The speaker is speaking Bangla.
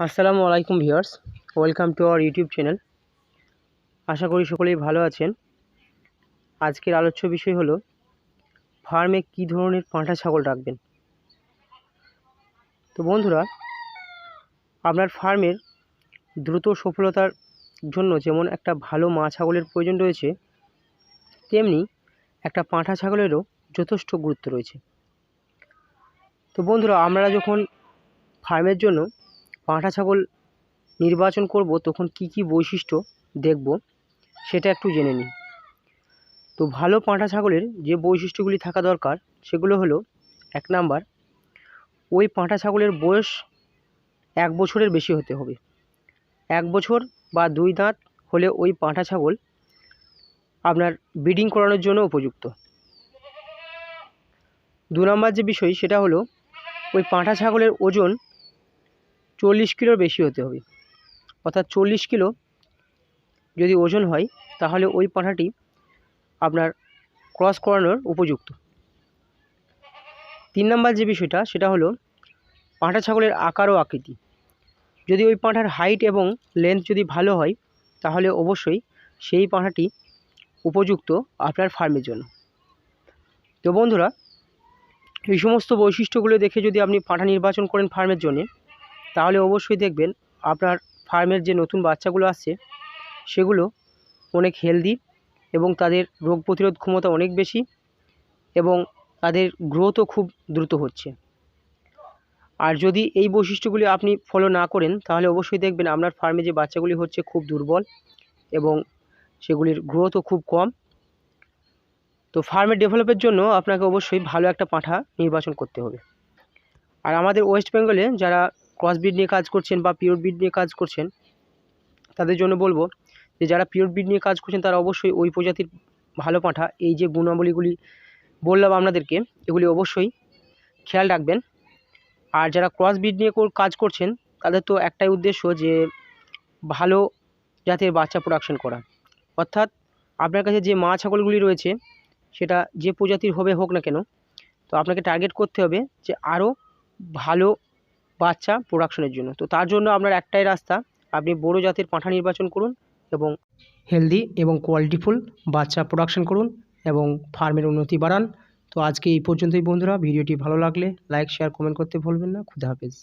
আসসালামু আলাইকুম viewers, welcome to our YouTube channel. আশা করি সকলেই ভালো আছেন। আজকের আলোচ্য বিষয় হলো, ফার্মে কী ধরনের পাঁঠা ছাগল রাখবেন? তো বন্ধুরা, আপনার ফার্মের দ্রুত সফলতার জন্য যেমন একটা ভালো মা ছাগলের প্রয়োজন রয়েছে, তেমনি একটা পাঁঠা ছাগলেরও যথেষ্ট গুরুত্ব রয়েছে। তো বন্ধুরা, আমরা যখন ফার্মের জন্য পাঁঠা ছাগল নির্বাচন করব, তখন কি কি বৈশিষ্ট্য দেখব, সেটা একটু জেনে নিই। তো ভালো পাঁঠা ছাগলের যে বৈশিষ্ট্যগুলি থাকা দরকার, সেগুলো হলো, এক নাম্বার, ওই পাঁঠা ছাগলের বয়স এক বছরের বেশি হতে হবে। এক বছর বা দুই দাঁত হলে ওই পাঁঠা ছাগল আপনার ব্রিডিং করানোর জন্য উপযুক্ত। দু নম্বর যে বিষয়, সেটা হলো, ওই পাঁঠা ছাগলের ওজন চল্লিশ কিলোর বেশি হতে হবে। অর্থাৎ চল্লিশ কিলো যদি ওজন হয়, তাহলে ওই পাঁঠাটি আপনার ক্রস করানোর উপযুক্ত। তিন নম্বর যে বিষয়টা, সেটা হলো পাঁঠা ছাগলের আকার ও আকৃতি। যদি ওই পাঁঠার হাইট এবং লেন্থ যদি ভালো হয়, তাহলে অবশ্যই সেই পাঁঠাটি উপযুক্ত আপনার ফার্মের জন্য। তো বন্ধুরা, এই সমস্ত বৈশিষ্ট্যগুলো দেখে যদি আপনি পাঁঠা নির্বাচন করেন ফার্মের জন্যে তাহলে অবশ্যই দেখবেন আপনার ফার্মের যে নতুন বাচ্চাগুলো আসছে সেগুলো অনেক হেলদি এবং তাদের রোগ প্রতিরোধ ক্ষমতা অনেক বেশি এবং তাদের গ্রোথও খুব দ্রুত হচ্ছে। আর যদি এই বৈশিষ্ট্যগুলি আপনি ফলো না করেন, তাহলে অবশ্যই দেখবেন আপনার ফার্মে যে বাচ্চাগুলি হচ্ছে খুব দুর্বল এবং সেগুলির গ্রোথও খুব কম। তো ফার্মের ডেভেলপের জন্য আপনাকে অবশ্যই ভালো একটা পাঁঠা নির্বাচন করতে হবে। আর আমাদের ওয়েস্ট বেঙ্গলে যারা ক্রস ব্রিড নিয়ে কাজ করছেন বা পিওর ব্রিড নিয়ে কাজ করছেন, তাদের জন্য বলব যে যারা পিওর ব্রিড নিয়ে কাজ করছেন তারা অবশ্যই ওই প্রজাতির ভালো পাঁঠা, এই যে গুণাবলীগুলি বললাম আপনাদেরকে, এগুলি অবশ্যই খেয়াল রাখবেন। আর যারা ক্রস ব্রিড নিয়ে কাজ করছেন, তাদের তো একটাই উদ্দেশ্য যে ভালো জাতের বাচ্চা প্রোডাকশন করা। অর্থাৎ আপনার কাছে যে মা ছাগলগুলি রয়েছে, সেটা যে প্রজাতির হবে হোক না কেন, তো আপনাকে টার্গেট করতে হবে যে আরও ভালো বাচ্চা প্রোডাকশনের জন্য। তো তার জন্য আপনার একটাই রাস্তা, আপনি বড় জাতের পাঁঠা নির্বাচন করুন এবং হেলদি এবং কোয়ালিটিফুল বাচ্চা প্রোডাকশন করুন এবং ফার্মের উন্নতি বাড়ান। তো আজকে এই পর্যন্তই বন্ধুরা, ভিডিওটি ভালো লাগলে লাইক শেয়ার কমেন্ট করতে ভুলবেন না। খুদা হাফেজ।